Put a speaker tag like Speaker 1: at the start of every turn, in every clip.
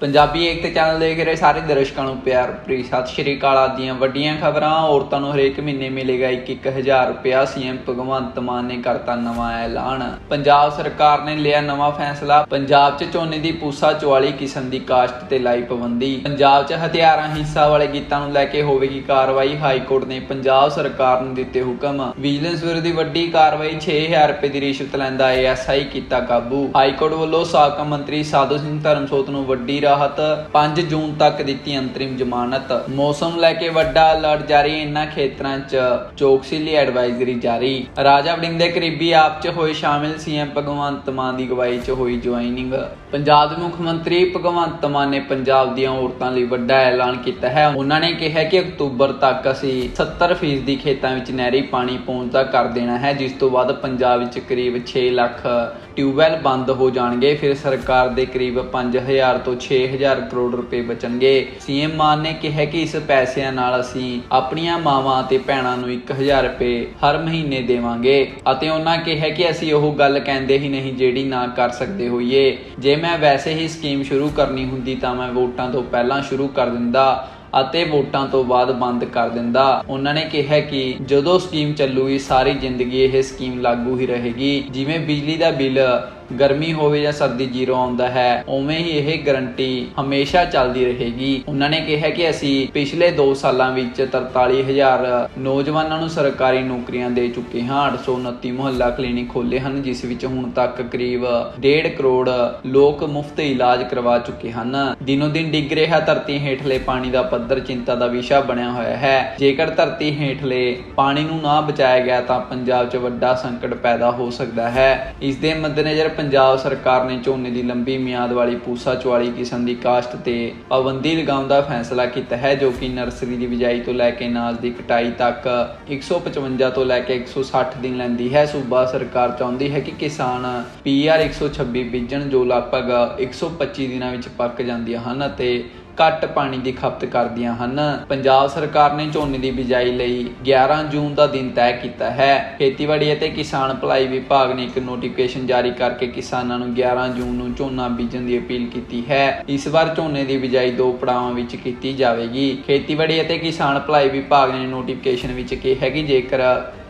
Speaker 1: ਪੰਜਾਬੀ ਏਕਤਾ channel ਦੇਖ ਰਹੇ ਸਾਰੇ ਦਰਸ਼ਕਾਂ ਨੂੰ ਪਿਆਰ ਭਰੀ ਸਤਿ ਸ਼੍ਰੀ ਅਕਾਲ। ਆਪ ਵੱਡੀਆਂ ਖਬਰਾਂ, ਔਰਤਾਂ ਨੂੰ ਹਰੇਕ ਮਹੀਨੇ ਮਿਲੇਗਾ 1-1000 ਰੁਪਇਆ, ਸੀਐਮ ਭਗਵੰਤ ਮਾਨ ਨੇ ਕਰਤਾ ਨਵਾਂ ਐਲਾਨ। ਪੰਜਾਬ ਸਰਕਾਰ ਨੇ ਲਿਆ ਨਵਾਂ ਫੈਸਲਾ, ਪੰਜਾਬ 'ਚ ਝੋਨੇ ਦੀ ਪੂਸਾ 44 ਕਿਸਮ ਦੀ ਕਾਸ਼ਤ ਤੇ ਲਾਈ ਪਾਬੰਦੀ। ਪੰਜਾਬ 'ਚ ਹਥਿਆਰਾਂ ਹਿੱਸਾ ਵਾਲੇ ਗੀਤਾਂ ਨੂੰ ਲੈ ਕੇ ਹੋਵੇਗੀ ਕਾਰਵਾਈ, ਹਾਈ ਕੋਰਟ ਨੇ ਪੰਜਾਬ ਸਰਕਾਰ ਨੂੰ ਦਿੱਤੇ ਹੁਕਮ। ਵਿਜੀਲੈਂਸ ਵਿਰੁੱਧ ਵੱਡੀ ਕਾਰਵਾਈ 6000 ਰੁਪਏ ਦੀ ਰਿਸ਼ਵਤ ਲੈਂਦਾ ਏਐਸਆਈ ਕੀਤਾ ਕਾਬੂ। ਹਾਈ ਕੋਰਟ ਵੱਲੋਂ ਸਾਬਕਾ ਮੰਤਰੀ ਸਾਧੂ ਸਿੰਘ ਧਰਮਸੋਤ ਨੂੰ ਵੱਡੀ ਰਾਹਤ 5 ਜੂਨ ਤੱਕ ਦਿੱਤੀ ਅੰਤਰਿਮ ਜ਼ਮਾਨਤ। ਮੌਸਮ ਲੈ ਕੇ ਵੱਡਾ ਅਲਰਟ ਜਾਰੀ, ਇਨ੍ਹਾਂ ਖੇਤਰਾਂ 'ਚ ਚੌਕਸੀ ਲਈ ਐਡਵਾਈਜ਼ਰੀ ਜਾਰੀ। ਰਾਜਾ ਵੜਿੰਗ ਦੇ ਕਰੀਬੀ ਆਪ 'ਚ ਹੋਏ ਸ਼ਾਮਿਲ ਸੀਐਮ ਭਗਵੰਤ ਮਾਨ ਦੀ ਅਗਵਾਈ 'ਚ ਹੋਈ ਜੁਆਇਨਿੰਗ। ਪੰਜਾਬ ਦੇ ਮੁੱਖ ਮੰਤਰੀ ਭਗਵੰਤ ਮਾਨ ਨੇ ਪੰਜਾਬ ਦੀਆਂ ਔਰਤਾਂ ਲਈ ਵੱਡਾ ਐਲਾਨ ਕੀਤਾ ਹੈ। ਉਹਨਾਂ ਨੇ ਕਿਹਾ ਕਿ ਅਕਤੂਬਰ ਤੱਕ ਅਸੀਂ 70% ਦੀ ਖੇਤਾਂ ਵਿੱਚ ਨਹਿਰੀ ਪਾਣੀ ਪਹੁੰਚਦਾ ਕਰ ਦੇਣਾ ਹੈ, ਜਿਸ ਤੋਂ ਬਾਅਦ ਪੰਜਾਬ ਵਿੱਚ ਕਰੀਬ 6 ਲੱਖ ਟਿਊਬਵੈਲ ਬੰਦ ਹੋ ਜਾਣਗੇ, ਫਿਰ ਸਰਕਾਰ ਦੇ ਕਰੀਬ 5000 ਤੋਂ 6000 ਕਰੋੜ ਰੁਪਏ ਬਚਣਗੇ। ਸੀਐਮ ਮਾਨ ਨੇ ਕਿਹਾ ਕਿ ਇਸ ਪੈਸਿਆਂ ਨਾਲ ਅਸੀਂ ਆਪਣੀਆਂ ਮਾਵਾਂ ਅਤੇ ਭੈਣਾਂ ਨੂੰ 1000 ਰੁਪਏ ਹਰ ਮਹੀਨੇ ਦੇਵਾਂਗੇ। ਅਤੇ ਉਹਨਾਂ ਕਿਹਾ ਕਿ ਅਸੀਂ ਉਹ ਗੱਲ ਕਹਿੰਦੇ ਹੀ ਨਹੀਂ ਜਿਹੜੀ ਨਾ ਕਰ ਸਕਦੇ ਹੋਈਏ। ਜੇ ਮੈਂ ਵੈਸੇ ਹੀ ਸਕੀਮ ਸ਼ੁਰੂ ਕਰਨੀ ਹੁੰਦੀ ਤਾਂ ਮੈਂ ਵੋਟਾਂ ਤੋਂ ਪਹਿਲਾਂ ਸ਼ੁਰੂ ਕਰ ਦਿੰਦਾ। ਅਤੇ ਵੋਟਾਂ ਤੋਂ ਬਾਅਦ ਬੰਦ ਕਰ ਦਿੰਦਾ। ਉਹਨਾਂ ਨੇ ਕਿਹਾ ਕਿ ਜਦੋਂ ਸਕੀਮ ਚੱਲੂਗੀ, ਸਾਰੀ ਜ਼ਿੰਦਗੀ ਇਹ ਸਕੀਮ ਲਾਗੂ ਹੀ ਰਹੇਗੀ। ਜਿਵੇਂ ਬਿਜਲੀ ਦਾ ਬਿੱਲ ਗਰਮੀ ਹੋਵੇ ਜਾਂ ਸਰਦੀ ਜ਼ੀਰੋ ਆਉਂਦਾ ਹੈ, ਉਵੇਂ ਹੀ ਇਹ ਗਾਰੰਟੀ ਹਮੇਸ਼ਾ ਚੱਲਦੀ ਰਹੇਗੀ। ਉਹਨਾਂ ਨੇ ਕਿਹਾ ਕਿ ਅਸੀਂ ਪਿਛਲੇ 2 ਸਾਲਾਂ ਵਿੱਚ 43000 ਨੌਜਵਾਨਾਂ ਨੂੰ ਸਰਕਾਰੀ ਨੌਕਰੀਆਂ ਦੇ ਚੁੱਕੇ ਹਾਂ। 829 ਮੁਹੱਲਾ ਕਲੀਨਿਕ ਖੋਲੇ ਹਨ, ਜਿਸ ਵਿੱਚ ਹੁਣ ਤੱਕ ਕਰੀਬ 1.5 ਕਰੋੜ ਲੋਕ ਮੁਫਤ ਇਲਾਜ ਕਰਵਾ ਚੁੱਕੇ ਹਨ। ਦਿਨੋ ਦਿਨ ਡਿੱਗ ਰਿਹਾ ਧਰਤੀ ਹੇਠਲੇ ਪਾਣੀ ਦਾ ਪੱਧਰ ਚਿੰਤਾ ਦਾ ਵਿਸ਼ਾ ਬਣਿਆ ਹੋਇਆ ਹੈ। ਜੇਕਰ ਧਰਤੀ ਹੇਠਲੇ ਪਾਣੀ ਨੂੰ ਨਾ ਬਚਾਇਆ ਗਿਆ ਤਾਂ ਪੰਜਾਬ 'ਚ ਵੱਡਾ ਸੰਕਟ ਪੈਦਾ ਹੋ ਸਕਦਾ ਹੈ। ਇਸ ਦੇ ਮੱਦੇਨਜ਼ਰ ਪੰਜਾਬ ਸਰਕਾਰ ਨੇ ਝੋਨੇ ਦੀ ਲੰਬੀ ਮਿਆਦ ਵਾਲੀ ਪੂਸਾ 44 ਕਿਸਮ ਦੀ ਕਾਸ਼ਤ ਤੇ ਪਾਬੰਦੀ ਲਗਾਉਣ ਦਾ ਫੈਸਲਾ ਕੀਤਾ ਹੈ, ਜੋ ਕਿ ਨਰਸਰੀ ਦੀ ਬਿਜਾਈ ਤੋਂ ਲੈ ਕੇ ਅਨਾਜ ਦੀ ਕਟਾਈ ਤੱਕ 155 ਤੋਂ ਲੈ ਕੇ 160 ਦਿਨ ਲੈਂਦੀ ਹੈ। ਸੂਬਾ ਸਰਕਾਰ ਚਾਹੁੰਦੀ ਹੈ ਕਿ ਕਿਸਾਨ ਪੀਆਰ 126 ਬੀਜਣ ਜੋ ਲਗਭਗ 125 ਦਿਨਾਂ ਵਿੱਚ ਪੱਕ ਜਾਂਦੀਆਂ ਹਨ ਅਤੇ ਘੱਟ ਪਾਣੀ ਦੀ ਖਪਤ ਕਰਦੀਆਂ ਹਨ। ਪੰਜਾਬ ਸਰਕਾਰ ਨੇ ਝੋਨੇ ਦੀ ਬਿਜਾਈ ਲਈ 11 ਜੂਨ ਦਾ ਦਿਨ ਤੈਅ ਕੀਤਾ ਹੈ। ਖੇਤੀਬਾੜੀ ਅਤੇ ਕਿਸਾਨ ਭਲਾਈ ਵਿਭਾਗ ਨੇ ਇੱਕ ਨੋਟੀਫਿਕੇਸ਼ਨ ਜਾਰੀ ਕਰਕੇ ਕਿਸਾਨਾਂ ਨੂੰ 11 ਜੂਨ ਨੂੰ ਝੋਨਾ ਬੀਜਣ ਦੀ ਅਪੀਲ ਕੀਤੀ ਹੈ। ਇਸ ਵਾਰ ਝੋਨੇ ਦੀ ਬਿਜਾਈ ਦੋ ਪੜਾਵਾਂ ਵਿੱਚ ਕੀਤੀ ਜਾਵੇਗੀ। ਖੇਤੀਬਾੜੀ ਅਤੇ ਕਿਸਾਨ ਭਲਾਈ ਵਿਭਾਗ ਨੇ ਨੋਟੀਫਿਕੇਸ਼ਨ ਵਿੱਚ ਕਿਹਾ ਕਿ ਜੇਕਰ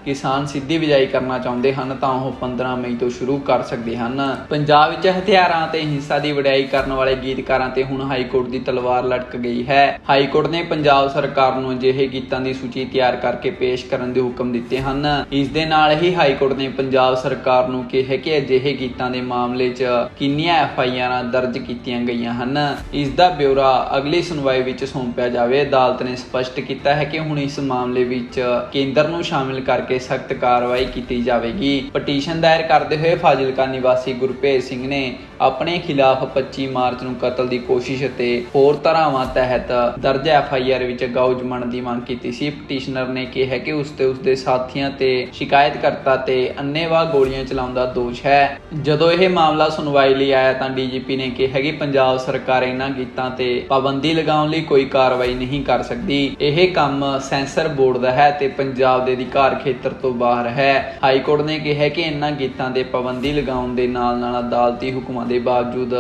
Speaker 1: ਕਿਸਾਨ ਸਿੱਧੀ ਬਿਜਾਈ ਕਰਨਾ ਚਾਹੁੰਦੇ ਹਨ ਤਾਂ ਉਹ 15 ਮਈ ਤੋਂ ਸ਼ੁਰੂ ਕਰ ਸਕਦੇ ਹਨ। ਪੰਜਾਬ ਵਿੱਚ ਹਥਿਆਰਾਂ ਤੇ ਹਿੰਸਾ ਦੀ ਵਡਿਆਈ ਕਰਨ ਵਾਲੇ ਗੀਤਕਾਰਾਂ ਤੇ ਹੁਣ ਹਾਈ ਕੋਰਟ ਦੀ ਤਲਵਾਰ ਲਟਕ ਗਈ ਹੈ। ਹਾਈ ਕੋਰਟ ਨੇ ਪੰਜਾਬ ਸਰਕਾਰ ਨੂੰ ਅਜਿਹੇ ਗੀਤਾਂ ਦੀ ਸੂਚੀ ਤਿਆਰ ਕਰਕੇ ਪੇਸ਼ ਕਰਨ ਦੇ ਹੁਕਮ ਦਿੱਤੇ ਹਨ। ਇਸ ਦੇ ਨਾਲ ਹੀ ਹਾਈ ਕੋਰਟ ਨੇ ਪੰਜਾਬ ਸਰਕਾਰ ਨੂੰ ਕਿਹਾ ਕਿ ਅਜਿਹੇ ਗੀਤਾਂ ਦੇ ਮਾਮਲੇ 'ਚ ਕਿੰਨੀਆਂ ਐਫ ਆਈ ਆਰਾਂ ਦਰਜ ਕੀਤੀਆਂ ਗਈਆਂ ਹਨ। ਇਸ ਦਾ ਬਿਊਰਾ ਅਗਲੀ ਸੁਣਵਾਈ ਵਿੱਚ ਸੌਂਪਿਆ ਜਾਵੇ। ਅਦਾਲਤ ਨੇ ਸਪਸ਼ਟ ਕੀਤਾ ਹੈ ਕਿ ਹੁਣ ਇਸ ਮਾਮਲੇ ਵਿੱਚ ਕੇਂਦਰ ਨੂੰ ਸ਼ਾਮਿਲ ਕਰਕੇ ਸਖਤ ਕਾਰਵਾਈ ਕੀਤੀ ਜਾਵੇਗੀ। ਪਟੀਸ਼ਨ ਦਾਇਰ ਕਰਦੇ ਹੋਏ ਫਾਜ਼ਿਲਕਾ ਨਿਵਾਸੀ ਗੁਰਪ੍ਰੀਤ ਸਿੰਘ ਨੇ ਆਪਣੇ ਖਿਲਾਫ 25 ਮਾਰਚ ਨੂੰ ਕਤਲ ਦੀ ਕੋਸ਼ਿਸ਼ ਅਤੇ ਹੋਰ ਧਾਰਾਵਾਂ ਤਹਿਤ ਦਰਜ ਐਫ ਆਈ ਆਰ ਵਿੱਚ ਗਾਉ ਜਮਣ ਦੀ ਮੰਗ ਕੀਤੀ ਸੀ। ਪਟੀਸ਼ਨਰ ਨੇ ਕਿਹਾ ਕਿ ਉਸ ਤੇ ਉਸ ਦੇ ਸਾਥੀਆਂ ਤੇ ਸ਼ਿਕਾਇਤਕਰਤਾ ਤੇ ਅੰਨੇਵਾਹ ਗੋਲੀਆਂ ਚਲਾਉਣ ਦਾ ਦੋਸ਼ ਹੈ। ਜਦੋਂ ਇਹ ਮਾਮਲਾ ਸੁਣਵਾਈ ਲਈ ਆਇਆ ਤਾਂ ਡੀਜੀਪੀ ਨੇ ਕਿਹਾ ਕਿ ਪੰਜਾਬ ਸਰਕਾਰ ਇਹਨਾਂ ਗੀਤਾਂ ਤੇ ਪਾਬੰਦੀ ਲਗਾਉਣ ਲਈ ਕੋਈ ਕਾਰਵਾਈ ਨਹੀਂ ਕਰ ਸਕਦੀ। ਇਹ ਕੰਮ ਸੈਂਸਰ ਬੋਰਡ ਦਾ ਹੈ ਤੇ ਪੰਜਾਬ ਦੇ ਅਧਿਕਾਰ ਖੇਤਰ ਤੋਂ ਬਾਹਰ ਹੈ। ਹਾਈ ਕੋਰਟ ਨੇ ਕਿਹਾ ਕਿ ਇਹਨਾਂ ਗੀਤਾਂ ਤੇ ਪਾਬੰਦੀ ਲਗਾਉਣ ਦੇ ਨਾਲ ਨਾਲ ਅਦਾਲਤੀ ਹੁਕਮਾਂ ਦੇ ਬਾਵਜੂਦ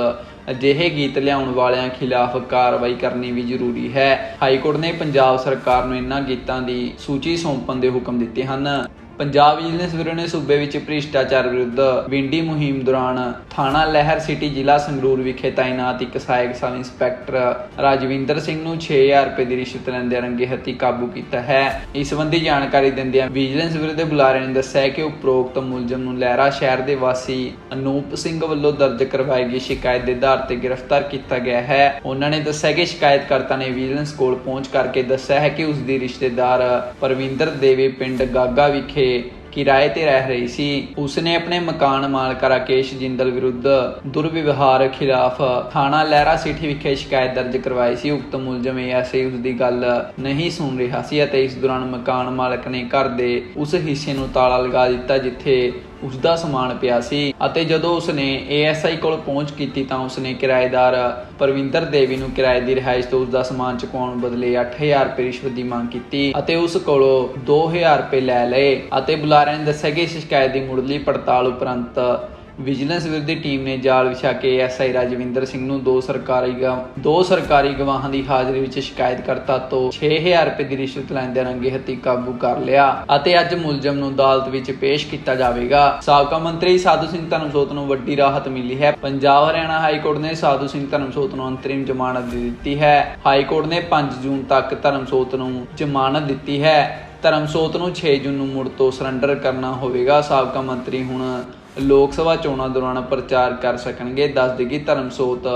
Speaker 1: ਅਜਿਹੇ ਗੀਤ ਲਿਆਉਣ ਵਾਲਿਆਂ ਖਿਲਾਫ ਕਾਰਵਾਈ ਕਰਨੀ ਵੀ ਜ਼ਰੂਰੀ ਹੈ। ਹਾਈ ਕੋਰਟ ਨੇ ਪੰਜਾਬ ਸਰਕਾਰ ਨੂੰ ਇਹਨਾਂ ਗੀਤਾਂ ਦੀ ਸੂਚੀ ਸੌਂਪਣ ਦੇ ਹੁਕਮ ਦਿੱਤੇ ਹਨ। ਪੰਜਾਬ ਵਿਜੀਲੈਂਸ ਬਿਊਰੋ ਨੇ ਸੂਬੇ ਵਿੱਚ ਭ੍ਰਿਸ਼ਟਾਚਾਰ ਵਿਰੁੱਧ ਵਿੰਡੀ ਮੁਹਿੰਮ ਦੌਰਾਨ ਥਾਣਾ ਲਹਿਰ ਸਿਟੀ ਜ਼ਿਲ੍ਹਾ ਸੰਗਰੂਰ ਵਿਖੇ ਤਾਇਨਾਤ ਇੱਕ ਸਹਾਇਕ ਸਬ ਇੰਸਪੈਕਟਰ ਰਾਜਵਿੰਦਰ ਸਿੰਘ ਨੂੰ 6000 ਰੁਪਏ ਦੀ ਰਿਸ਼ਵਤ ਲੈਂਦੇ ਰੰਗੇ ਹੱਥੀ ਕਾਬੂ ਕੀਤਾ ਹੈ। ਇਸ ਸੰਬੰਧੀ ਜਾਣਕਾਰੀ ਦਿੰਦਿਆਂ ਵਿਜੀਲੈਂਸ ਬਿਊਰੋ ਦੇ ਬੁਲਾਰੇ ਨੇ ਦੱਸਿਆ ਕਿ ਉਪਰੋਕਤ ਮੁਲਜ਼ਮ ਨੂੰ ਲਹਿਰਾ ਸ਼ਹਿਰ ਦੇ ਵਾਸੀ ਅਨੂਪ ਸਿੰਘ ਵੱਲੋਂ ਦਰਜ ਕਰਵਾਈ ਗਈ ਸ਼ਿਕਾਇਤ ਦੇ ਆਧਾਰ ਤੇ ਗ੍ਰਿਫਤਾਰ ਕੀਤਾ ਗਿਆ ਹੈ। ਉਹਨਾਂ ਨੇ ਦੱਸਿਆ ਕਿ ਸ਼ਿਕਾਇਤਕਰਤਾ ਨੇ ਵਿਜੀਲੈਂਸ ਕੋਲ ਪਹੁੰਚ ਕਰਕੇ ਦੱਸਿਆ ਹੈ ਕਿ ਉਸ ਦੀ ਰਿਸ਼ਤੇਦਾਰ ਪਰਵਿੰਦਰ ਦੇਵੀ ਪਿੰਡ ਗਾਗਾ ਵਿਖੇ ਕਿਰਾਏ ਤੇ ਰਹਿ ਰਹੀ ਸੀ। ਉਸਨੇ ਆਪਣੇ ਮਕਾਨ ਮਾਲਕ ਰਾਕੇਸ਼ ਜਿੰਦਲ ਵਿਰੁੱਧ ਦੁਰਵਿਵਹਾਰ ਖਿਲਾਫ ਥਾਣਾ ਲਹਿਰਾ ਸਿਟੀ ਵਿਖੇ ਸ਼ਿਕਾਇਤ ਦਰਜ ਕਰਵਾਈ ਸੀ। ਉਕਤ ਮੁਲਜ਼ਮ ਐਸੇ ਉਸ ਦੀ ਗੱਲ ਨਹੀਂ ਸੁਣ ਰਿਹਾ ਸੀ ਅਤੇ ਇਸ ਦੌਰਾਨ ਮਕਾਨ ਮਾਲਕ ਨੇ ਘਰ ਦੇ ਉਸ ਹਿੱਸੇ ਨੂੰ ਤਾਲਾ ਲਗਾ ਦਿੱਤਾ, ਜਿੱਥੇ ਉਸ ਦਾ ਸਮਾਨ ਪਿਆ ਸੀ ਅਤੇ ਜਦੋਂ ਉਸਨੇ ਏਐਸਆਈ ਕੋਲ ਪਹੁੰਚ ਕੀਤੀ ਤਾਂ ਉਸਨੇ ਕਿਰਾਏਦਾਰ ਪਰਵਿੰਦਰ ਦੇਵੀ ਨੂੰ ਕਿਰਾਏ ਦੀ ਰਿਹਾਇਸ਼ ਤੋਂ ਉਸ ਦਾ ਸਮਾਨ ਚੁਕਾਉਣ ਬਦਲੇ 8000 ਰੁਪਏ ਰਿਸ਼ਵਤ ਦੀ ਮੰਗ ਕੀਤੀ ਅਤੇ ਉਸ ਕੋਲੋਂ 2000 ਰੁਪਏ ਲੈ ਲਏ ਅਤੇ ਬੁਲਾਰਿਆਂ ਨੇ ਦੱਸਿਆ ਕਿ ਇਸ ਸ਼ਿਕਾਇਤ ਦੀ ਮੁੱਢਲੀ ਪੜਤਾਲ ਉਪਰੰਤ ਵਿਜੀਲੈਂਸ ਵਿਰੁੱਧ ਦੀ ਟੀਮ ਨੇ ਜਾਲ ਵਿਛਾ ਕੇ ਐਸਆਈ ਰਾਜਵਿੰਦਰ ਸਿੰਘ ਨੂੰ ਦੋ ਸਰਕਾਰੀ ਦੋ ਸਰਕਾਰੀ ਗਵਾਹਾਂ ਦੀ ਹਾਜ਼ਰੀ ਵਿੱਚ ਸ਼ਿਕਾਇਤਕਰਤਾ ਤੋਂ 6000 ਰੁਪਏ ਦੀ ਰਿਸ਼ਵਤ ਲੈਂਦੇ ਰੰਗੇ ਹੱਥੀਂ ਕਾਬੂ ਕਰ ਲਿਆ ਅਤੇ ਅੱਜ ਮੁਲਜ਼ਮ ਨੂੰ ਅਦਾਲਤ ਵਿੱਚ ਪੇਸ਼ ਕੀਤਾ ਜਾਵੇਗਾ। ਸਾਬਕਾ ਮੰਤਰੀ ਸਾਧੂ ਸਿੰਘ ਧਰਮਸੋਤ ਨੂੰ ਵੱਡੀ ਰਾਹਤ ਮਿਲੀ ਹੈ। ਪੰਜਾਬ ਹਰਿਆਣਾ ਹਾਈ ਕੋਰਟ ਨੇ ਸਾਧੂ ਸਿੰਘ ਧਰਮਸੋਤ ਨੂੰ ਅੰਤਰਿਮ ਜ਼ਮਾਨਤ ਦੇ ਦਿੱਤੀ ਹੈ। ਹਾਈ ਕੋਰਟ ਨੇ 5 ਜੂਨ ਤੱਕ ਧਰਮਸੋਤ ਨੂੰ ਜ਼ਮਾਨਤ ਦਿੱਤੀ ਹੈ। ਧਰਮਸੋਤ ਨੂੰ 6 ਜੂਨ ਨੂੰ ਮੁੜ ਤੋਂ ਸਰੈਂਡਰ ਕਰਨਾ ਹੋਵੇਗਾ। ਸਾਬਕਾ ਮੰਤਰੀ ਹੁਣ ਲੋਕ ਸਭਾ ਚੋਣਾਂ ਦੌਰਾਨ ਪ੍ਰਚਾਰ ਕਰ ਸਕਣਗੇ। ਦੱਸ ਦੇ ਕਿ ਧਰਮਸੋਤ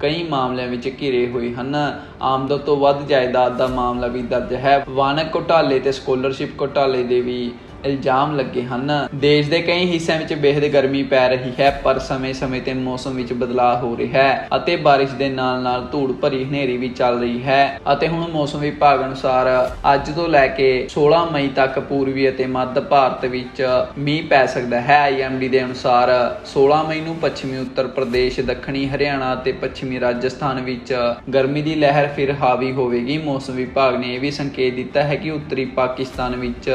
Speaker 1: ਕਈ ਮਾਮਲਿਆਂ ਵਿੱਚ ਘਿਰੇ ਹੋਏ ਹਨ। ਆਮਦਨ ਤੋਂ ਵੱਧ ਜਾਇਦਾਦ ਦਾ ਮਾਮਲਾ ਵੀ ਦਰਜ ਹੈ। ਵਾਨਕ ਘੁਟਾਲੇ ਤੇ ਸਕਾਲਰਸ਼ਿਪ ਘੁਟਾਲੇ ਦੇ ਵੀ ਇਲਜ਼ਾਮ ਲੱਗੇ ਹਨ। ਦੇਸ਼ ਦੇ ਕਈ ਹਿੱਸਿਆਂ ਵਿੱਚ ਬੇਹੱਦ ਗਰਮੀ ਪੈ ਰਹੀ ਹੈ, ਪਰ ਸਮੇਂ-ਸਮੇਂ ਤੇ ਮੌਸਮ ਵਿੱਚ ਬਦਲਾਅ ਹੋ ਰਿਹਾ ਹੈ ਅਤੇ ਬਾਰਿਸ਼ ਦੇ ਨਾਲ-ਨਾਲ ਧੂੜ ਭਰੀ ਹਨੇਰੀ ਵੀ ਚੱਲ ਰਹੀ ਹੈ ਅਤੇ ਹੁਣ ਮੌਸਮ ਵਿਭਾਗ ਅਨੁਸਾਰ ਅੱਜ ਤੋਂ ਲੈ ਕੇ 16 ਮਈ ਤੱਕ ਪੂਰਬੀ ਅਤੇ ਮੱਧ ਭਾਰਤ ਵਿੱਚ ਮੀਂਹ ਪੈ ਸਕਦਾ ਹੈ। ਆਈਐਮਡੀ ਦੇ ਅਨੁਸਾਰ 16 ਮਈ ਨੂੰ ਪੱਛਮੀ ਉੱਤਰ ਪ੍ਰਦੇਸ਼, ਦੱਖਣੀ ਹਰਿਆਣਾ ਅਤੇ ਪੱਛਮੀ ਰਾਜਸਥਾਨ ਵਿੱਚ ਗਰਮੀ ਦੀ ਲਹਿਰ ਫਿਰ ਹਾਵੀ ਹੋਵੇਗੀ। ਮੌਸਮ ਵਿਭਾਗ ਨੇ ਇਹ ਵੀ ਸੰਕੇਤ ਦਿੱਤਾ ਹੈ ਕਿ ਉੱਤਰੀ ਪਾਕਿਸਤਾਨ ਵਿੱਚ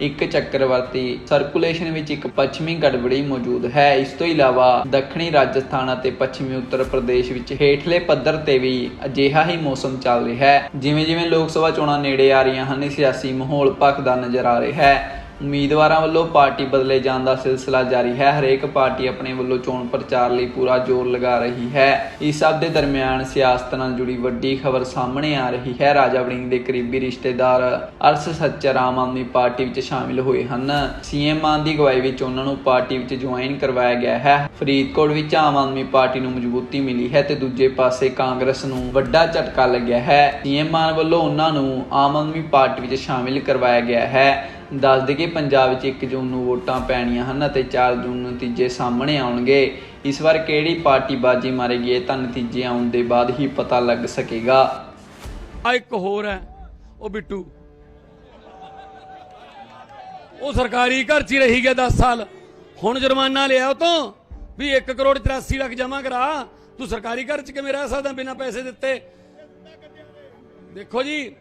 Speaker 1: ਇੱਕ ਚੱਕਰਵਰਤੀ ਸਰਕੂਲੇਸ਼ਨ ਵਿੱਚ ਇੱਕ ਪੱਛਮੀ ਗੜਬੜੀ ਮੌਜੂਦ ਹੈ। ਇਸ ਤੋਂ ਇਲਾਵਾ ਦੱਖਣੀ ਰਾਜਸਥਾਨ ਅਤੇ ਪੱਛਮੀ ਉੱਤਰ ਪ੍ਰਦੇਸ਼ ਵਿੱਚ ਹੇਠਲੇ ਪੱਧਰ ਤੇ ਵੀ ਅਜਿਹਾ ਹੀ ਮੌਸਮ ਚੱਲ ਰਿਹਾ ਹੈ। ਜਿਵੇਂ ਜਿਵੇਂ ਲੋਕ ਸਭਾ ਚੋਣਾਂ ਨੇੜੇ ਆ ਰਹੀਆਂ ਹਨ, ਸਿਆਸੀ ਮਾਹੌਲ ਭਖਦਾ ਨਜ਼ਰ ਆ ਰਿਹਾ ਹੈ। ਉਮੀਦਵਾਰਾਂ ਵੱਲੋਂ ਪਾਰਟੀ ਬਦਲੇ ਜਾਣ ਦਾ ਸਿਲਸਿਲਾ ਜਾਰੀ ਹੈ। ਹਰੇਕ ਪਾਰਟੀ ਆਪਣੇ ਵੱਲੋਂ ਚੋਣ ਪ੍ਰਚਾਰ ਲਈ ਪੂਰਾ ਜ਼ੋਰ ਲਗਾ ਰਹੀ ਹੈ। ਇਸ ਸਭ ਦੇ ਦਰਮਿਆਨ ਸਿਆਸਤ ਨਾਲ ਜੁੜੀ ਵੱਡੀ ਖਬਰ ਸਾਹਮਣੇ ਆ ਰਹੀ ਹੈ। ਰਾਜਾ ਵੜਿੰਗ ਦੇ ਕਰੀਬੀ ਰਿਸ਼ਤੇਦਾਰ ਅਰਸ ਸੱਚਰ ਆਮ ਆਦਮੀ ਪਾਰਟੀ ਵਿੱਚ ਸ਼ਾਮਿਲ ਹੋਏ ਹਨ। ਸੀਐਮ ਮਾਨ ਦੀ ਅਗਵਾਈ ਵਿੱਚ ਉਹਨਾਂ ਨੂੰ ਪਾਰਟੀ ਵਿੱਚ ਜੁਆਇਨ ਕਰਵਾਇਆ ਗਿਆ ਹੈ। ਫਰੀਦਕੋਟ ਵਿੱਚ ਆਮ ਆਦਮੀ ਪਾਰਟੀ ਨੂੰ ਮਜ਼ਬੂਤੀ ਮਿਲੀ ਹੈ ਤੇ ਦੂਜੇ ਪਾਸੇ ਕਾਂਗਰਸ ਨੂੰ ਵੱਡਾ ਝਟਕਾ ਲੱਗਿਆ ਹੈ। ਸੀਐਮ ਮਾਨ ਵੱਲੋਂ ਉਹਨਾਂ ਨੂੰ ਆਮ ਆਦਮੀ ਪਾਰਟੀ ਵਿੱਚ ਸ਼ਾਮਿਲ ਕਰਵਾਇਆ ਗਿਆ ਹੈ। ਦੱਸ ਦੇ ਕਿ ਪੰਜਾਬ ਵਿੱਚ 1 ਜੂਨ ਨੂੰ ਵੋਟਾਂ ਪੈਣੀਆਂ ਹਨ ਅਤੇ 4 ਜੂਨ ਨੂੰ ਨਤੀਜੇ ਸਾਹਮਣੇ ਆਉਣਗੇ। ਇਸ ਵਾਰ ਕਿਹੜੀ ਪਾਰਟੀ ਬਾਜੀ ਮਾਰੇਗੀ ਇਹ ਤਾਂ ਨਤੀਜੇ ਆਉਣ ਦੇ ਬਾਅਦ ਹੀ ਪਤਾ ਲੱਗ ਸਕੇਗਾ।
Speaker 2: ਆ ਇੱਕ ਹੋਰ ਹੈ, ਉਹ ਬਿੱਟੂ। ਉਹ ਸਰਕਾਰੀ ਘਰ 'ਚ ਹੀ ਰਹੀ ਗਿਆ 10 ਸਾਲ। ਹੁਣ ਜੁਰਮਾਨਾ ਲਿਆ ਉਹ ਤੋਂ ਵੀ 1 ਕਰੋੜ 83 ਲੱਖ ਜਮਾ ਕਰਾ। ਤੂੰ ਸਰਕਾਰੀ ਘਰ 'ਚ ਕਿਵੇਂ ਰਹਿ ਸਕਦਾ ਬਿਨਾਂ ਪੈਸੇ ਦਿੱਤੇ? ਦੇਖੋ ਜੀ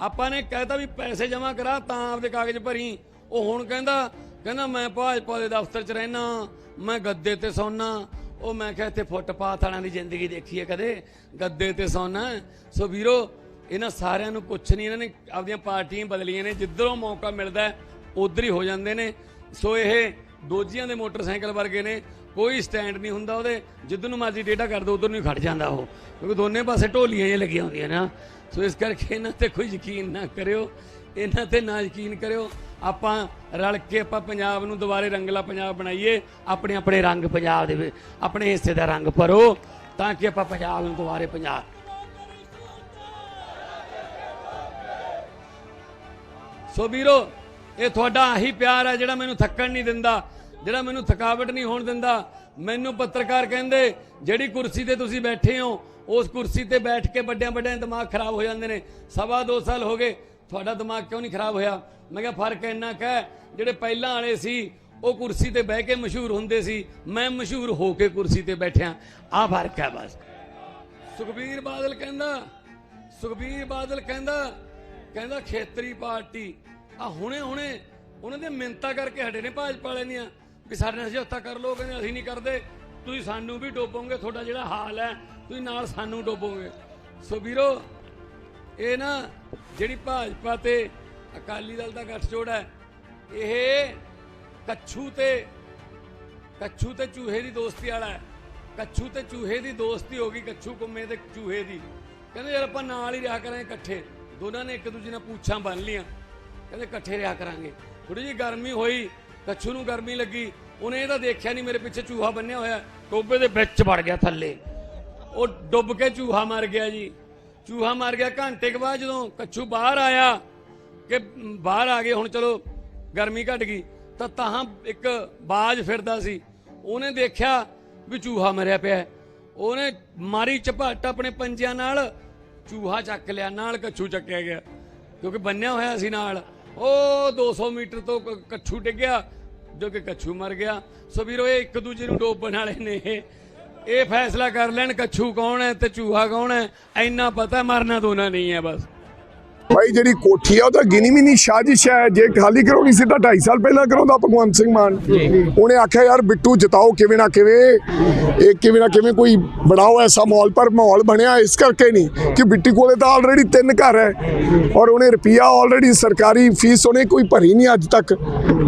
Speaker 2: ਆਪਾਂ ਨੇ ਕਹਿਤਾ ਵੀ ਪੈਸੇ ਜਮ੍ਹਾਂ ਕਰਾ, ਤਾਂ ਆਪਦੇ ਕਾਗਜ਼ ਭਰੀ। ਉਹ ਹੁਣ ਕਹਿੰਦਾ ਕਹਿੰਦਾ, ਮੈਂ ਭਾਜਪਾ ਦੇ ਦਫ਼ਤਰ 'ਚ ਰਹਿਣਾ ਮੈਂ ਗੱਦੇ ਤੇ ਸੌਣਾ ਉਹ ਮੈਂ ਕਿਹਾ, ਇੱਥੇ ਫੁੱਟਪਾਥ ਵਾਲਿਆਂ ਦੀ ਜ਼ਿੰਦਗੀ ਦੇਖੀ ਹੈ ਕਦੇ। ਗੱਦੇ ਤੇ ਸੌਣਾ ਸੋ ਵੀਰੋ, ਇਹਨਾਂ ਸਾਰਿਆਂ ਨੂੰ ਕੁਛ ਨਹੀਂ ਇਹਨਾਂ ਨੇ ਆਪਦੀਆਂ ਪਾਰਟੀਆਂ ਬਦਲੀਆਂ ਨੇ। ਜਿੱਧਰੋਂ ਮੌਕਾ ਮਿਲਦਾ, ਉਧਰ ਹੀ ਹੋ ਜਾਂਦੇ ਨੇ। ਸੋ ਇਹ ਦੋਜੀਆਂ ਦੇ ਮੋਟਰਸਾਈਕਲ ਵਰਗੇ ਨੇ। ਕੋਈ ਸਟੈਂਡ ਨਹੀਂ ਹੁੰਦਾ ਉਹਦੇ। ਜਿੱਧਰ ਨੂੰ ਮਰਜ਼ੀ ਟੇਢਾ ਕਰ ਦੋ, ਉਧਰ ਨੂੰ ਹੀ ਖੜ ਜਾਂਦਾ ਉਹ। ਕਿਉਂਕਿ ਦੋਨੇ ਪਾਸੇ ਢੋਲੀਆਂ ਜਿਹੀਆਂ ਲੱਗੀਆਂ ਹੁੰਦੀਆਂ ਨਾ ਸੋ ਇਸ ਕਰਕੇ ਇਹਨਾਂ ਤੇ ਕੋਈ ਯਕੀਨ ਨਾ ਕਰਿਓ, ਇਹਨਾਂ ਤੇ ਨਾ ਯਕੀਨ ਕਰਿਓ। ਆਪਾਂ ਰਲ ਕੇ ਆਪਾਂ ਪੰਜਾਬ ਨੂੰ ਦੁਬਾਰੇ ਰੰਗਲਾ ਪੰਜਾਬ ਬਣਾਈਏ, ਆਪਣੇ ਆਪਣੇ ਰੰਗ ਪੰਜਾਬ ਦੇ ਆਪਣੇ ਹਿੱਸੇ ਦਾ ਰੰਗ ਭਰੋ ਤਾਂ ਕਿ ਆਪਾਂ ਪੰਜਾਬ ਨੂੰ ਦੁਬਾਰੇ ਪੰਜਾਬ ਸੋ ਵੀਰੋ, ਇਹ ਤੁਹਾਡਾ ਆਹੀ ਪਿਆਰ ਹੈ ਜਿਹੜਾ ਮੈਨੂੰ ਥੱਕਣ ਨਹੀਂ ਦਿੰਦਾ, ਜਿਹੜਾ ਮੈਨੂੰ ਥਕਾਵਟ ਨਹੀਂ ਹੋਣ ਦਿੰਦਾ। ਮੈਨੂੰ ਪੱਤਰਕਾਰ ਕਹਿੰਦੇ, ਜਿਹੜੀ ਕੁਰਸੀ ਤੇ ਤੁਸੀਂ ਬੈਠੇ ਹੋ ਉਸ ਕੁਰਸੀ ਤੇ ਬੈਠ ਕੇ ਵੱਡਿਆਂ ਵੱਡਿਆਂ ਦੇ ਦਿਮਾਗ ਖਰਾਬ ਹੋ ਜਾਂਦੇ ਨੇ। ਸਵਾ ਦੋ ਸਾਲ ਹੋ ਗਏ, ਤੁਹਾਡਾ ਦਿਮਾਗ ਕਿਉਂ ਨਹੀਂ ਖਰਾਬ ਹੋਇਆ? ਮੈਂ ਕਿਹਾ ਫ਼ਰਕ ਇੰਨਾ ਕੁ ਜਿਹੜੇ ਪਹਿਲਾਂ ਵਾਲੇ ਸੀ, ਉਹ ਕੁਰਸੀ ਤੇ ਬਹਿ ਕੇ ਮਸ਼ਹੂਰ ਹੁੰਦੇ ਸੀ, ਮੈਂ ਮਸ਼ਹੂਰ ਹੋ ਕੇ ਕੁਰਸੀ ਤੇ ਬੈਠਿਆ। ਆਹ ਫ਼ਰਕ ਹੈ ਬਸ। ਸੁਖਬੀਰ ਬਾਦਲ ਕਹਿੰਦਾ, ਸੁਖਬੀਰ ਬਾਦਲ ਕਹਿੰਦਾ ਕਹਿੰਦਾ ਖੇਤਰੀ ਪਾਰਟੀ ਆ ਹੁਣੇ ਹੁਣੇ ਉਹਨਾਂ ਦੇ ਮਿੰਤਾ ਕਰਕੇ ਹਟੇ ਨੇ ਭਾਜਪਾ ਵਾਲੇ ਦੀਆਂ, ਵੀ ਸਾਡੇ ਨਾਲ ਸਮਝੌਤਾ ਕਰ ਲੋ ਕਹਿੰਦੇ ਅਸੀਂ ਨਹੀਂ ਕਰਦੇ। ਤੁਸੀਂ ਸਾਨੂੰ ਵੀ ਡੋਬੋਗੇ, ਤੁਹਾਡਾ ਜਿਹੜਾ ਹਾਲ ਹੈ ਤੁਸੀਂ ਨਾਲ ਸਾਨੂੰ ਡੋਬੋਗੇ। ਸੋ ਵੀਰੋ, ਇਹ ਨਾ ਜਿਹੜੀ ਭਾਜਪਾ ਤੇ ਅਕਾਲੀ ਦਲ ਦਾ ਗੱਠਜੋੜ ਹੈ, ਇਹ ਕੱਛੂ ਤੇ ਕੱਛੂ ਤੇ ਚੂਹੇ ਦੀ ਦੋਸਤੀ ਵਾਲਾ ਹੈ। ਕੱਛੂ ਤੇ ਚੂਹੇ ਦੀ ਦੋਸਤੀ ਹੋ ਗਈ ਕੱਛੂ ਕੁੰਮੇ ਤੇ ਚੂਹੇ ਦੀ। ਕਹਿੰਦੇ ਯਾਰ ਆਪਾਂ ਨਾਲ ਹੀ ਰਿਹਾ ਕਰਾਂਗੇ ਇਕੱਠੇ। ਦੋਨਾਂ ਨੇ ਇੱਕ ਦੂਜੇ ਨਾਲ ਪੂਛਾਂ ਬੰਨ ਲੀਆਂ ਕਹਿੰਦੇ ਇਕੱਠੇ ਰਿਹਾ ਕਰਾਂਗੇ। ਥੋੜੀ ਜਿਹੀ ਗਰਮੀ ਹੋਈ, ਕੱਛੂ ਨੂੰ ਗਰਮੀ ਲੱਗੀ। ਉਹਨੇ ਇਹ ਤਾਂ ਦੇਖਿਆ ਨਹੀਂ ਮੇਰੇ ਪਿੱਛੇ ਚੂਹਾ ਬੰਨਿਆ ਹੋਇਆ। ਟੋਬੇ ਦੇ ਵਿੱਚ ਵੜ ਗਿਆ ਥੱਲੇ। ਉਹ ਡੁੱਬ ਕੇ ਚੂਹਾ ਮਰ ਗਿਆ ਜੀ। ਚੂਹਾ ਮਰ ਗਿਆ। ਘੰਟੇ ਕੁ ਬਾਅਦ ਜਦੋਂ ਕੱਛੂ ਬਾਹਰ ਆਇਆ ਕਿ ਬਾਹਰ ਆ ਗਏ, ਹੁਣ ਚਲੋ ਗਰਮੀ ਘਟ ਗਈ, ਤਾਂ ਤਾਂ ਇੱਕ ਬਾਜ ਫਿਰਦਾ ਸੀ। ਉਹਨੇ ਦੇਖਿਆ ਵੀ ਚੂਹਾ ਮਰਿਆ ਪਿਆ ਉਹਨੇ ਮਾਰੀ ਝਪਟ ਆਪਣੇ ਪੰਜਿਆਂ ਨਾਲ, ਚੂਹਾ ਚੱਕ ਲਿਆ, ਨਾਲ ਕੱਛੂ ਚੱਕਿਆ ਗਿਆ। ਕਿਉਂਕਿ ਬੰਨਿਆ ਹੋਇਆ ਸੀ ਨਾਲ। ਉਹ 200 ਮੀਟਰ ਤੋਂ ਕੱਛੂ ਡਿੱਗਿਆ, ਜੋ ਕਿ ਕੱਛੂ ਮਰ ਗਿਆ। ਸੋ ਵੀਰੋ, ਇਹ ਇੱਕ ਦੂਜੇ ਨੂੰ ਡੋਬਣ ਵਾਲੇ ਨੇ। ਇਹ ਫੈਸਲਾ ਕਰ ਲੈਣ, ਕੱਛੂ ਕੌਣ ਹੈ ਤੇ ਚੂਹਾ ਕੌਣ ਹੈ? ਇੰਨਾ ਪਤਾ ਮਰਨਾ ਦੋਨਾ ਨਹੀਂ ਹੈ ਬਸ।
Speaker 3: ਭਾਈ ਜਿਹੜੀ ਕੋਠੀ ਆ, ਉਹ ਤਾਂ ਗਿਣੀ ਵੀ ਨਹੀਂ, ਸਾਜ਼ਿਸ਼ ਹੈ। ਜੇ ਖਾਲੀ ਕਰਾਉਣੀ ਸੀ 2.5 ਸਾਲ ਪਹਿਲਾਂ ਕਰਾਉਂਦਾ ਭਗਵੰਤ ਸਿੰਘ ਮਾਨ। ਉਹਨੇ ਆਖਿਆ, ਯਾਰ, ਬਿੱਟੂ, ਜਿਤਾਓ ਕਿਵੇਂ ਨਾ ਕਿਵੇਂ। ਇਹ ਕਿਵੇਂ ਨਾ ਕਿਵੇਂ ਕੋਈ ਬਣਾਓ ਐਸਾ ਮਾਹੌਲ, ਪਰ ਮਾਹੌਲ ਬਣਿਆ ਇਸ ਕਰਕੇ ਨਹੀਂ ਕਿ ਬਿੱਟੀ ਕੋਲੇ ਤਾਂ ਆਲਰੇਡੀ ਤਿੰਨ ਘਰ ਹੈ। ਔਰ ਉਹਨੇ ਰੁਪਿਆ ਆਲਰੇਡੀ ਸਰਕਾਰੀ ਫੀਸ ਉਹਨੇ ਕੋਈ ਭਰੀ ਨਹੀਂ ਅੱਜ ਤੱਕ।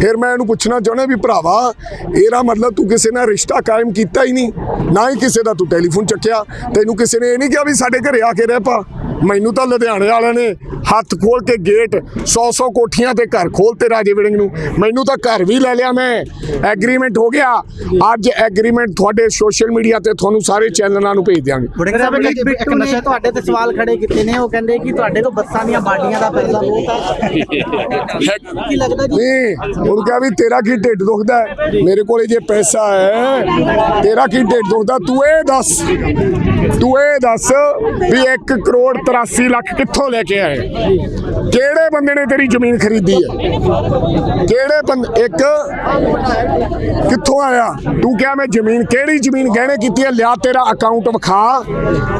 Speaker 3: ਫਿਰ ਮੈਂ ਇਹਨੂੰ ਪੁੱਛਣਾ ਚਾਹੁੰਦਾ ਵੀ ਭਰਾਵਾ, ਇਹਦਾ ਮਤਲਬ ਤੂੰ ਕਿਸੇ ਨਾਲ ਰਿਸ਼ਤਾ ਕਾਇਮ ਕੀਤਾ ਹੀ ਨਹੀਂ। ਨਾ ਹੀ ਕਿਸੇ ਦਾ ਤੂੰ ਟੈਲੀਫੋਨ ਚੱਕਿਆ। ਤੈਨੂੰ ਕਿਸੇ ਨੇ ਇਹ ਨਹੀਂ ਕਿਹਾ ਵੀ ਸਾਡੇ ਘਰੇ ਆ ਕੇ ਰਹਿ ਪਾ। ਮੈਨੂੰ ਤਾਂ ਲੁਧਿਆਣੇ ਵਾਲਿਆਂ ਨੇ ਹੱਥ ਖੋਲ ਕੇ ਗੇਟ 100-100 ਕੋਠੀਆਂ ਤੇ ਘਰ ਖੋਲਤੇ ਰਾਜੇ ਵਿੜਿੰਗ ਨੂੰ। ਮੈਨੂੰ ਤਾਂ ਘਰ ਵੀ ਲੈ ਲਿਆ ਮੈਂ। ਐਗਰੀਮੈਂਟ ਹੋ ਗਿਆ। ਅੱਜ ਐਗਰੀਮੈਂਟ ਤੁਹਾਡੇ ਸੋਸ਼ਲ ਮੀਡੀਆ ਤੇ ਤੁਹਾਨੂੰ ਸਾਰੇ ਚੈਨਲਾਂ ਨੂੰ ਭੇਜ ਦਿਆਂਗੇ।
Speaker 4: ਵੜਿੰਗ ਸਾਹਿਬ ਇੱਕ
Speaker 5: ਬਿੱਟੂ ਨੇ
Speaker 4: ਨਸ਼ਾ ਤੁਹਾਡੇ ਤੇ ਸਵਾਲ ਖੜੇ ਕੀਤੇ ਨੇ। ਉਹ ਕਹਿੰਦੇ ਕਿ ਤੁਹਾਡੇ ਤੋਂ ਬੱਸਾਂ ਦੀਆਂ ਬਾਡੀਆਂ ਦਾ ਪੈਸਾ ਬਹੁਤ ਹੈ ਕੀ ਲੱਗਦਾ ਜੀ?
Speaker 3: ਨਹੀਂ ਉਹਨੂੰ ਕਿਹਾ ਵੀ ਤੇਰਾ ਕੀ ਢਿੱਡ ਦੁਖਦਾ? ਮੇਰੇ ਕੋਲੇ ਜੇ ਪੈਸਾ ਹੈ ਤੇਰਾ ਕੀ ਢਿੱਡ ਦੁਖਦਾ? ਤੂੰ ਇਹ ਦੱਸ। ਤੂੰ ਇਹ ਦੱਸ ਵੀ 1 ਕਰੋੜ 83 ਲੱਖ ਕਿੱਥੋਂ ਲੈ ਕੇ ਆਏ ਕਿਹੜੇ ਬੰਦੇ ਨੇ ਤੇਰੀ ਜ਼ਮੀਨ ਖਰੀਦੀ ਹੈ? ਕਿਹੜੇ ਬੰਦੇ ਇੱਕ ਕਿੱਥੋਂ ਆਇਆ? ਤੂੰ ਕਿਹਾ ਮੈਂ ਜ਼ਮੀਨ ਕਿਹੜੀ ਜ਼ਮੀਨ ਗਹਿਣੇ ਕੀਤੀ ਹੈ? ਲਿਆ ਤੇਰਾ ਅਕਾਊਂਟ ਵਿਖਾ।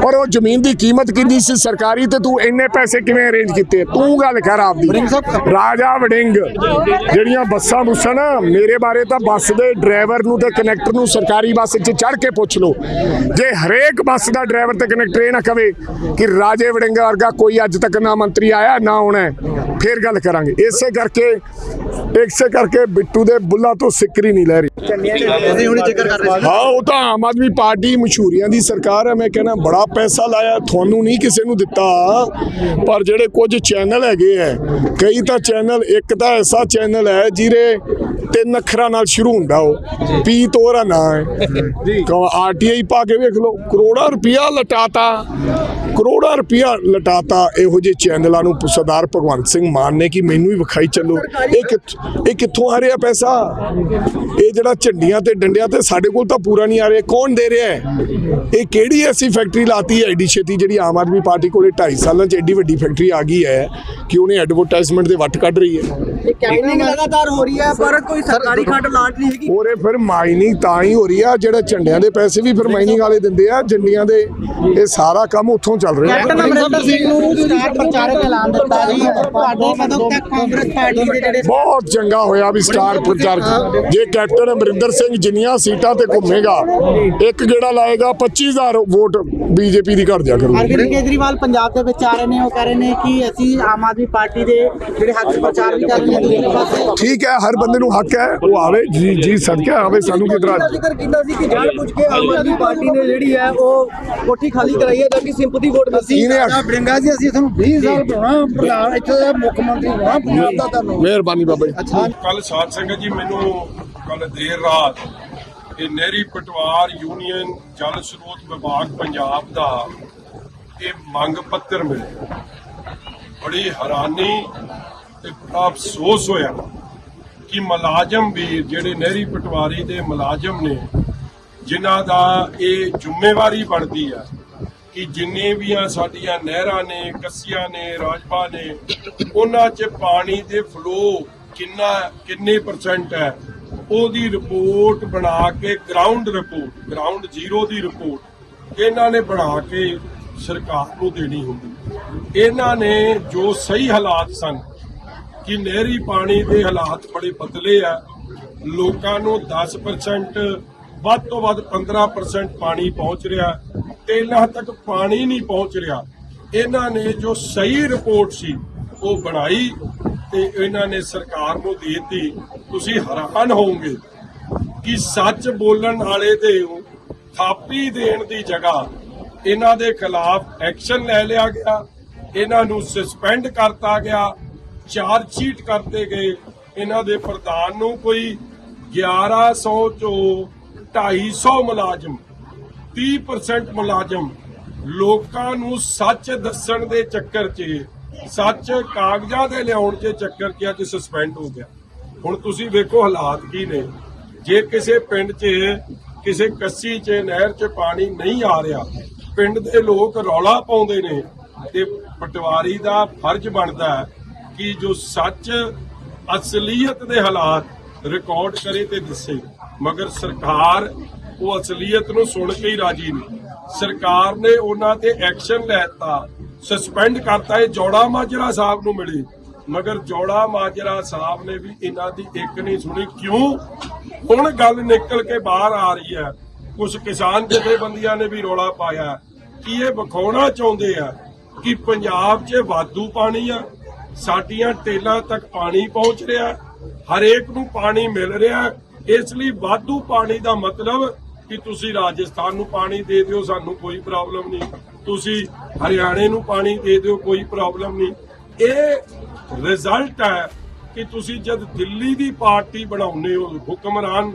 Speaker 3: ਔਰ ਉਹ ਜ਼ਮੀਨ ਦੀ ਕੀਮਤ ਕਿੰਨੀ ਸੀ ਸਰਕਾਰੀ ਤੇ ਤੂੰ ਇੰਨੇ ਪੈਸੇ ਕਿਵੇਂ ਅਰੇਂਜ ਕੀਤੇ? ਤੂੰ ਗੱਲ ਕਰ ਆਪਦੀ। ਰਾਜਾ ਵੜਿੰਗ ਜਿਹੜੀਆਂ ਬੱਸਾਂ ਬੁੱਸਾਂ ਨਾ ਮੇਰੇ ਬਾਰੇ ਤਾਂ ਬੱਸ ਦੇ ਡਰਾਈਵਰ ਨੂੰ ਤੇ ਕਨੈਕਟਰ ਨੂੰ ਸਰਕਾਰੀ ਬੱਸ 'ਚ ਚੜ੍ਹ ਕੇ ਪੁੱਛ ਲਓ। ਜੇ ਹਰੇਕ ਬੱਸ ਦਾ ਡਰਾਈਵਰ ਤੇ ਕਨੈਕਟਰ ਇਹ ਨਾ ਕਵੇ ਕਿ ਰਾਜੇ ਵੜਿੰਗ ਵਰਗਾ ਕੋਈ ਅੱਜ ਤੱਕ ਨਾ ਮੰਤਰੀ ਆਇਆ ਨਾ ਆਉਣਾ ਫਿਰ ਗੱਲ ਕਰਾਂਗੇ। ਇਸੇ ਕਰਕੇ ਇਸੇ ਕਰਕੇ ਬਿੱਟੂ ਦੇ ਬੁੱਲਾ ਤੋਂ ਸਿੱਕਰੀ ਨਹੀਂ ਲੈ ਰਹੀ। ਹਾਂ ਉਹ ਤਾਂ ਆਮ ਆਦਮੀ ਪਾਰਟੀ ਮਸ਼ਹੂਰੀਆਂ ਦੀ ਸਰਕਾਰ ਹੈ ਮੈਂ ਕਹਿੰਦਾ ਬੜਾ ਪੈਸਾ ਲਾਇਆ ਤੁਹਾਨੂੰ ਨਹੀਂ ਕਿਸੇ ਨੂੰ ਦਿੱਤਾ ਪਰ ਜਿਹੜੇ ਕੁਝ ਚੈਨਲ ਹੈਗੇ ਹੈ ਕਈ ਤਾਂ ਚੈਨਲ ਇੱਕ ਤਾਂ ਐਸਾ ਚੈਨਲ ਹੈ ਜਿਹਦੇ ਤਿੰਨ ਅੱਖਰਾਂ ਨਾਲ ਸ਼ੁਰੂ ਹੁੰਦਾ ਉਹ। ਪੀ ਤੋਰਾ ਨਾਂ। ਹੈ ਜੀ ਆਰਟੀਆਈ ਪਾ ਕੇ ਵੇਖ ਲਓ ਕਰੋੜਾਂ ਰੁਪਇਆ ਲਟਾਤਾ। ਕਰੋੜਾਂ ਰੁਪਇਆ ਲਟਾਤਾ। ਇਹੋ ਜਿਹੇ ਚੈਨਲਾਂ ਨੂੰ ਸਰਦਾਰ ਭਗਵੰਤ ਸਿੰਘ ਮਾਨ ਨੇ ਕਿ ਮੈਨੂੰ ਹੀ ਵਿਖਾਈ ਚੱਲੋ। ਇਹ ਕਿੱਥ- ਇਹ ਕਿੱਥੋਂ ਆ ਰਿਹਾ ਪੈਸਾ? ਇਹ ਜਿਹੜਾ ਝੰਡੀਆਂ ਤੇ ਡੰਡਿਆਂ ਤੇ ਸਾਡੇ ਕੋਲ ਤਾਂ ਪੂਰਾ ਨਹੀਂ ਆ ਰਿਹਾ। ਕੌਣ ਦੇ ਰਿਹਾ ਹੈ? ਇਹ ਕਿਹੜੀ ਐਸੀ ਫੈਕਟਰੀ ਲਾਤੀ ਹੈ ਐਡੀ ਛੇਤੀ ਜਿਹੜੀ ਆਮ ਆਦਮੀ ਪਾਰਟੀ ਕੋਲੇ 2.5 ਸਾਲਾਂ 'ਚ ਐਡੀ ਵੱਡੀ ਫੈਕਟਰੀ ਆ ਗਈ ਹੈ ਕਿ ਉਹਨੇ ਐਡਵਰਟਾਈਜ਼ਮੈਂਟ ਦੇ ਵੱਟ ਕੱਢ ਰਹੀ ਹੈ?
Speaker 4: ਇਹ ਕੈਂਪੇਨਿੰਗ ਲਗਾਤਾਰ ਹੋ ਰਹੀ ਹੈ ਪਰ ਕੋਈ ਸਰਕਾਰੀ ਖੰਡ ਲਾਟ ਨਹੀਂ ਹੈਗੀ।
Speaker 3: ਉਹਰੇ ਫਿਰ ਮਾਈਨਿੰਗ ਤਾਂ ਹੀ ਹੋ ਰਹੀ ਆ ਜਿਹੜੇ ਝੰਡਿਆਂ ਦੇ ਪੈਸੇ ਵੀ ਫਿਰ ਮਾਈਨਿੰਗ ਵਾਲੇ ਦਿੰਦੇ ਆ ਜੰਡੀਆਂ ਦੇ ਇਹ ਸਾਰਾ ਕੰਮ ਉੱਥੋਂ ਚੱਲ ਰਿਹਾ।
Speaker 4: ਕੈਪਟਨ ਅਮਰਿੰਦਰ ਸਿੰਘ ਨੂੰ ਸਟਾਰ ਪ੍ਰਚਾਰਕ ਐਲਾਨ ਦਿੱਤਾ ਜੀ। ਤੁਹਾਡੇ ਕਦੋਂ ਤੱਕ ਕਾਂਗਰਸ ਪਾਰਟੀ ਦੇ ਜਿਹੜੇ
Speaker 3: ਬਹੁਤ ਚੰਗਾ ਹੋਇਆ ਵੀ ਸਟਾਰ ਪ੍ਰਚਾਰਕ। ਜੇ ਕੈਪਟਨ ਅਮਰਿੰਦਰ ਸਿੰਘ ਜਿੰਨੀਆਂ ਸੀਟਾਂ ਤੇ ਘੁੰਮੇਗਾ ਇੱਕ ਗੇੜਾ ਲਾਏਗਾ 25000 ਵੋਟ ਬੀਜੇਪੀ ਦੀ ਘਟ ਜਾ ਕਰੂ
Speaker 4: ਅਰਵਿੰਦ ਕੇਜਰੀਵਾਲ ਪੰਜਾਬ ਦੇ ਵਿੱਚ ਆ ਰਹੇ ਨੇ ਉਹ ਕਹਿ ਰਹੇ ਨੇ ਕਿ ਅਸੀਂ ਆਮ ਆਦਮੀ ਪਾਰਟੀ ਦੇ ਜਿਹੜੇ ਹੱਕ ਪ੍ਰਚਾਰ ਵੀ ਕਰ ਰਹੇ ਨੇ ਦੂਜੇ ਪਾਸੇ।
Speaker 3: ਠੀਕ ਹੈ ਹਰ ਬੰਦੇ ਨੂੰ ਹੱਕ ਹੈ ਉਹ ਆਵੇ ਜੀ ਜੀ ਸਦਕਾ ਆਵੇ ਸਾਨੂੰ ਕੀ ਇਤਰਾਜ਼?
Speaker 5: ਜ਼ਿਕਰ ਕੀਤਾ ਸੀ ਕਿ ਜਾਣ ਪੁੱਛ ਕੇ ਆਮ ਆਦਮੀ ਪਾਰਟੀ ਨੇ ਜਿਹੜੀ ਹੈ ਉਹ ਕੋਠੀ ਖਾਲੀ ਕਰਾਈ ਹੈ ਤਾਂ ਕਿ ਸਿੰਪਥੀ ਵੋਟ
Speaker 3: ਆਖਿਆ?
Speaker 6: ਬੜਿੰਗਾ ਜੀ ਅਸੀਂ ਤੁਹਾਨੂੰ 20 ਸਾਲ ਬਣਾਉਣਾ ਪ੍ਰਧਾਨ ਇੱਥੇ ਦਾ ਮੁੱਖ ਮੰਤਰੀ ਬਣਾਉਣਾ ਪੰਜਾਬ ਦਾ ਤੁਹਾਨੂੰ।
Speaker 3: ਮਿਹਰਬਾਨੀ ਬਾਬਾ ਜੀ।
Speaker 7: ਕੱਲ ਸਾਧ ਸੰਗਤ ਜੀ ਮੈਨੂੰ ਕੱਲ ਦੇਰ ਰਾਤ ਇਹ ਨਹਿਰੀ ਪਟਵਾਰ ਯੂਨੀਅਨ ਜਲ ਸਰੋਤ ਵਿਭਾਗ ਪੰਜਾਬ ਦਾ ਇਹ ਮੰਗ ਪੱਤਰ ਮਿਲਿਆ। ਬੜੀ ਹੈਰਾਨੀ ਤੇ ਬੜਾ ਅਫਸੋਸ ਹੋਇਆ। ਕਿ ਮੁਲਾਜ਼ਮ ਵੀਰ ਜਿਹੜੇ ਨਹਿਰੀ ਪਟਵਾਰੀ ਦੇ ਮੁਲਾਜ਼ਮ ਨੇ, ਜਿਨ੍ਹਾਂ ਦਾ ਇਹ ਜ਼ਿੰਮੇਵਾਰੀ ਬਣਦੀ ਆ ਕਿ ਜਿੰਨੇ ਵੀ ਆ ਸਾਡੀਆਂ ਨਹਿਰਾਂ ਨੇ, ਕੱਸੀਆਂ ਨੇ ਰਾਜਪਾ ਨੇ, ਉਹਨਾਂ 'ਚ ਪਾਣੀ ਦੇ ਫਲੋ ਕਿੰਨਾ, ਕਿੰਨੇ ਪਰਸੈਂਟ ਹੈ, ਉਹਦੀ ਰਿਪੋਰਟ ਬਣਾ ਕੇ ਗਰਾਊਂਡ ਰਿਪੋਰਟ ਗਰਾਊਂਡ ਜ਼ੀਰੋ ਦੀ ਰਿਪੋਰਟ ਇਹਨਾਂ ਨੇ ਬਣਾ ਕੇ ਸਰਕਾਰ ਨੂੰ ਦੇਣੀ ਹੁੰਦੀ। ਇਹਨਾਂ ਨੇ ਜੋ ਸਹੀ ਹਾਲਾਤ ਸਨ ਕਿ ਨਹਿਰੀ ਪਾਣੀ ਦੇ ਹਾਲਾਤ ਬੜੇ ਬਦਲੇ ਆ। ਲੋਕਾਂ ਨੂੰ 10% ਵੱਧ ਤੋਂ ਵੱਧ 15% ਪਾਣੀ ਪਹੁੰਚ ਰਿਹਾ। ਤੇ ਤੱਕ ਪਾਣੀ ਨਹੀਂ ਪਹੁੰਚ ਰਿਹਾ। ਇਹਨਾਂ ਨੇ ਜੋ ਸਹੀ ਰਿਪੋਰਟ ਸੀ, ਉਹ ਬਣਾਈ ਤੇ ਇਹਨਾਂ ਨੇ ਸਰਕਾਰ ਨੂੰ ਦੇ ਦਿੱਤੀ। ਤੁਸੀਂ ਹੈਰਾਨ ਹੋਵੋਗੇ ਕਿ ਸੱਚ ਬੋਲਣ ਵਾਲੇ ਦੇ ਥਾਪੀ ਦੇਣ ਦੀ ਜਗ੍ਹਾ ਇਹਨਾਂ ਦੇ ਖਿਲਾਫ ਐਕਸ਼ਨ ਲੈ ਲਿਆ ਗਿਆ। ਇਹਨਾਂ ਨੂੰ ਸਸਪੈਂਡ ਕਰਤਾ ਗਿਆ। ਚਾਰਜ ਸ਼ੀਟ ਕਰਤੇ ਗਏ। ਇਹਨਾਂ ਦੇ ਪ੍ਰਧਾਨ ਨੂੰ ਕੋਈ 1100 ਚੋਂ 250 ਮੁਲਾਜ਼ਮ 30% ਮੁਲਾਜ਼ਮ ਲੋਕਾਂ ਨੂੰ ਸੱਚ ਦੱਸਣ ਦੇ ਚੱਕਰ 'ਚ, ਸੱਚ ਕਾਗਜ਼ਾਂ ਦੇ ਲਿਆਉਣ ਦੇ ਚੱਕਰ 'ਚ ਅੱਜ ਸਸਪੈਂਡ ਹੋ ਗਿਆ। ਹੁਣ ਤੁਸੀਂ ਵੇਖੋ ਹਾਲਾਤ ਕੀ ਨੇ। ਜੇ ਕਿਸੇ ਪਿੰਡ 'ਚ, ਕਿਸੇ ਕੱਸੀ 'ਚ, ਨਹਿਰ 'ਚ ਪਾਣੀ ਨਹੀਂ ਆ ਰਿਹਾ, ਪਿੰਡ ਦੇ ਲੋਕ ਰੌਲਾ ਪਾਉਂਦੇ ਨੇ ਤੇ ਪਟਵਾਰੀ ਦਾ ਫਰਜ਼ ਬਣਦਾ ਹੈ ਕਿ ਜੋ ਸੱਚ ਅਸਲੀਅਤ ਦੇ ਹਾਲਾਤ ਰਿਕਾਰਡ ਕਰੇ ਤੇ ਦੱਸੇ। ਮਗਰ ਸਰਕਾਰ ਉਹ ਅਸਲੀਅਤ ਨੂੰ ਸੁਣ ਕੇ ਹੀ ਰਾਜੀ ਨਹੀਂ। ਸਰਕਾਰ ਨੇ ਉਹਨਾਂ ਤੇ ਐਕਸ਼ਨ ਲੈਤਾ ਸਸਪੈਂਡ ਕਰਤਾ ਇਹ ਜੋੜਾ ਮਾਜਰਾ ਸਾਹਿਬ ਨੂੰ ਮਿਲੀ। ਮਗਰ ਜੋੜਾ ਮਾਜਰਾ ਸਾਹਿਬ ਨੇ ਵੀ ਇਹਨਾਂ ਦੀ ਇੱਕ ਨਹੀਂ ਸੁਣੀ। ਕਿਉਂ? ਹੁਣ ਗੱਲ ਨਿਕਲ ਕੇ ਬਾਹਰ ਆ ਰਹੀ ਹੈ। ਕੁਝ ਕਿਸਾਨ ਜਥੇਬੰਦੀਆਂ ਨੇ ਵੀ ਰੋਲਾ ਪਾਇਆ। ਕਿ ਇਹ ਵਿਖਾਉਣਾ ਚਾਹੁੰਦੇ ਆ ਕਿ ਪੰਜਾਬ 'ਚ ਵਾਧੂ ਪਾਣੀ ਆ? ਸਾਡੀਆਂ ਟੇਲਾਂ ਤੱਕ ਪਾਣੀ ਪਹੁੰਚ ਰਿਹਾ, ਹਰੇਕ ਨੂੰ ਪਾਣੀ ਮਿਲ ਰਿਹਾ। ਇਸ ਲਈ ਵਾਧੂ ਪਾਣੀ ਦਾ ਮਤਲਬ ਕਿ ਤੁਸੀਂ ਰਾਜਸਥਾਨ ਨੂੰ ਪਾਣੀ ਦੇ ਦਿਓ, ਸਾਨੂੰ ਕੋਈ ਪ੍ਰੋਬਲਮ ਨਹੀਂ। ਤੁਸੀਂ ਹਰਿਆਣੇ ਨੂੰ ਪਾਣੀ ਦੇ ਦਿਓ, ਕੋਈ ਪ੍ਰੋਬਲਮ ਨਹੀਂ। ਇਹ ਰਿਜ਼ਲਟ ਹੈ ਕਿ ਤੁਸੀਂ ਜਦ ਦਿੱਲੀ ਦੀ ਪਾਰਟੀ ਬਣਾਉਂਦੇ ਹੋ, ਹੁਕਮਰਾਨ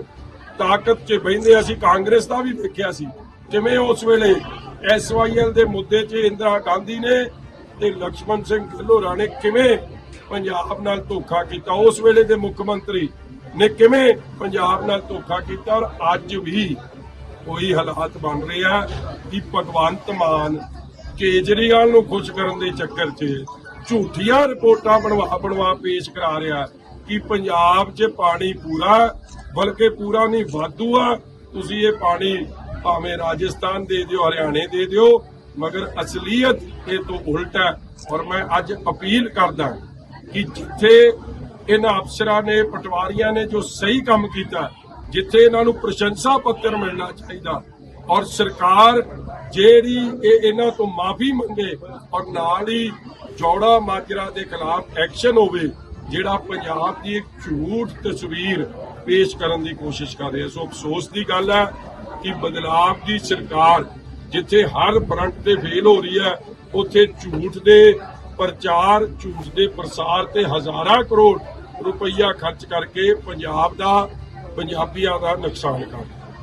Speaker 7: ਤਾਕਤ 'ਚ ਬਹਿੰਦੇ, ਅਸੀਂ ਕਾਂਗਰਸ ਦਾ ਵੀ ਵੇਖਿਆ ਸੀ। ਜਿਵੇਂ ਉਸ ਵੇਲੇ ਐਸਵਾਈਐਲ ਦੇ ਮੁੱਦੇ 'ਚ ਇੰਦਰਾ ਗਾਂਧੀ ਨੇ ਤੇ ਲਕਸ਼ਮਣ ਸਿੰਘ ਗਿੱਲੋਰਾ ਨੇ ਕਿਵੇਂ ਪੰਜਾਬ ਨਾਲ ਧੋਖਾ ਕੀਤਾ? ਉਸ ਵੇਲੇ ਦੇ ਮੁੱਖ ਮੰਤਰੀ ਨੇ ਕਿਵੇਂ ਪੰਜਾਬ ਨਾਲ ਧੋਖਾ ਕੀਤਾ? ਔਰ ਅੱਜ ਵੀ ਕੋਈ ਹਾਲਾਤ ਬਣ ਰਿਹਾ ਕਿ ਭਗਵੰਤ ਮਾਨ ਕੇਜਰੀਵਾਲ ਨੂੰ ਖੁਸ਼ ਕਰਨ ਦੇ ਚੱਕਰ 'ਚ ਝੂਠੀਆਂ ਰਿਪੋਰਟਾਂ ਬਣਵਾ ਬਣਵਾ ਪੇਸ਼ ਕਰਾ ਰਿਹਾ ਕਿ ਪੰਜਾਬ 'ਚ ਪਾਣੀ ਪੂਰਾ, ਬਲਕਿ ਪੂਰਾ ਨਹੀਂ, ਵਾਧੂ ਆ। ਤੁਸੀਂ ਇਹ ਪਾਣੀ ਭਾਵੇਂ ਰਾਜਸਥਾਨ ਦੇ ਦਿਓ, ਹਰਿਆਣੇ ਦੇ ਦਿਓ ਮਗਰ ਅਸਲੀਅਤ ਇਹ ਤੋਂ ਉਲਟ ਹੈ ਔਰ ਮੈਂ ਅੱਜ ਅਪੀਲ ਕਰਦਾ ਕਿ ਜਿੱਥੇ ਇਹਨਾਂ ਅਫਸਰਾਂ ਨੇ, ਪਟਵਾਰੀਆਂ ਨੇ ਜੋ ਸਹੀ ਕੰਮ ਕੀਤਾ, ਜਿੱਥੇ ਇਹਨਾਂ ਨੂੰ ਪ੍ਰਸ਼ੰਸਾ ਪੱਤਰ ਮਿਲਣਾ ਚਾਹੀਦਾ ਔਰ ਸਰਕਾਰ ਜਿਹੜੀ ਇਹ ਇਹਨਾਂ ਤੋਂ ਮਾਫੀ ਮੰਗੇ ਔਰ ਨਾਲ ਹੀ ਜੋੜਾ ਮਾਜਰਾ ਦੇ ਖਿਲਾਫ ਐਕਸ਼ਨ ਹੋਵੇ, ਜਿਹੜਾ ਪੰਜਾਬ ਦੀ ਇੱਕ ਝੂਠ ਤਸਵੀਰ ਪੇਸ਼ ਕਰਨ ਦੀ ਕੋਸ਼ਿਸ਼ ਕਰ ਰਿਹਾ। ਸੋ ਅਫਸੋਸ ਦੀ ਗੱਲ ਹੈ ਕਿ ਬਦਲਾਵ ਦੀ ਸਰਕਾਰ ਜਿੱਥੇ ਹਰ ਫਰੰਟ ਤੇ ਫੇਲ ਹੋ ਰਹੀ ਹੈ, ਉੱਥੇ ਝੂਠ ਦੇ ਪ੍ਰਚਾਰ, ਝੂਠ ਦੇ ਪ੍ਰਸਾਰ ਤੇ ਹਜ਼ਾਰਾਂ ਕਰੋੜ ਰੁਪਈਆ ਖਰਚ ਕਰਕੇ ਪੰਜਾਬ ਦਾ, ਪੰਜਾਬੀਆਂ ਦਾ ਨੁਕਸਾਨ ਕਰ ਰਹੀ